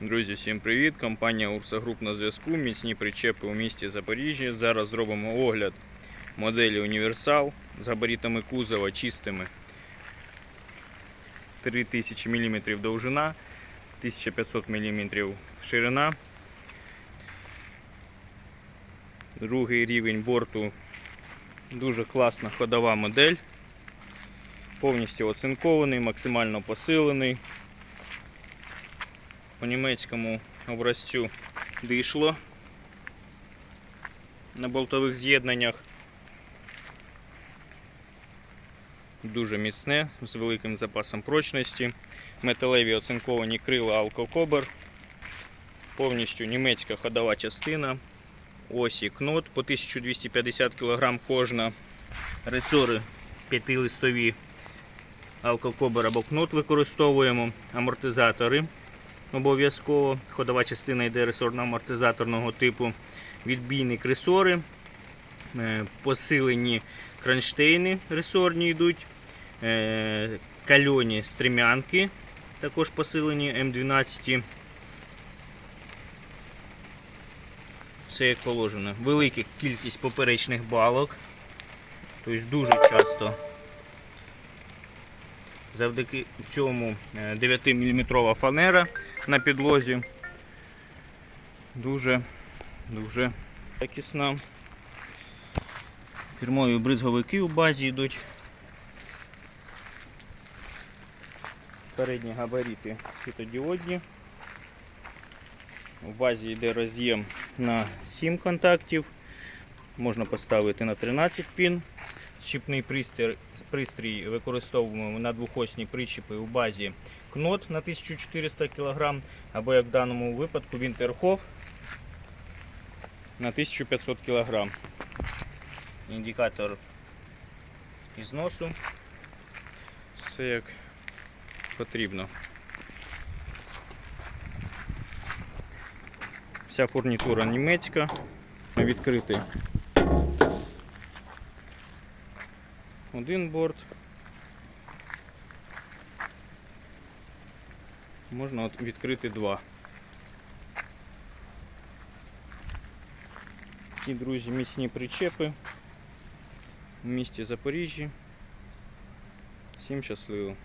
Друзі, всім привіт! Компанія Урса Груп на зв'язку. Міцні причепи у місті Запоріжжя. Зараз зробимо огляд моделі Універсал з габаритами кузова чистими. 3000 мм довжина, 1500 мм ширина. Другий рівень борту дуже класна ходова модель. Повністю оцинкований, максимально посилений по німецькому образцю дишло на болтових з'єднаннях. Дуже міцне, з великим запасом прочності. Металеві оцинковані крила алкокобер. Повністю німецька ходова частина. Осі кнот по 1250 кг кожна. Ресори п'ятилистові алкокобер або кнот використовуємо. Амортизатори обов'язково. Ходова частина йде ресорно-амортизаторного типу. Відбійні кресори, е, посилені кронштейни ресорні йдуть, е, кальоні стрімянки, також посилені М12. Все як положено. Велика кількість поперечних балок. Тобто дуже часто Завдяки цьому 9-мм фанера на підлозі дуже дуже якісна. Фірмові бризговики у базі йдуть. Передні габарити світодіодні. В базі йде роз'єм на 7 контактів. Можна поставити на 13 пін. Щіпний пристрій, пристрій використовуємо на двохосні причіпи у базі кнот на 1400 кг, або як в даному випадку Вінтерхоф на 1500 кг. Індикатор ізносу. Все як потрібно. Вся фурнітура німецька. Відкритий один борт. Можна от відкрити два. Такі, друзі, міцні причепи в місті Запоріжжі. Всім щасливо!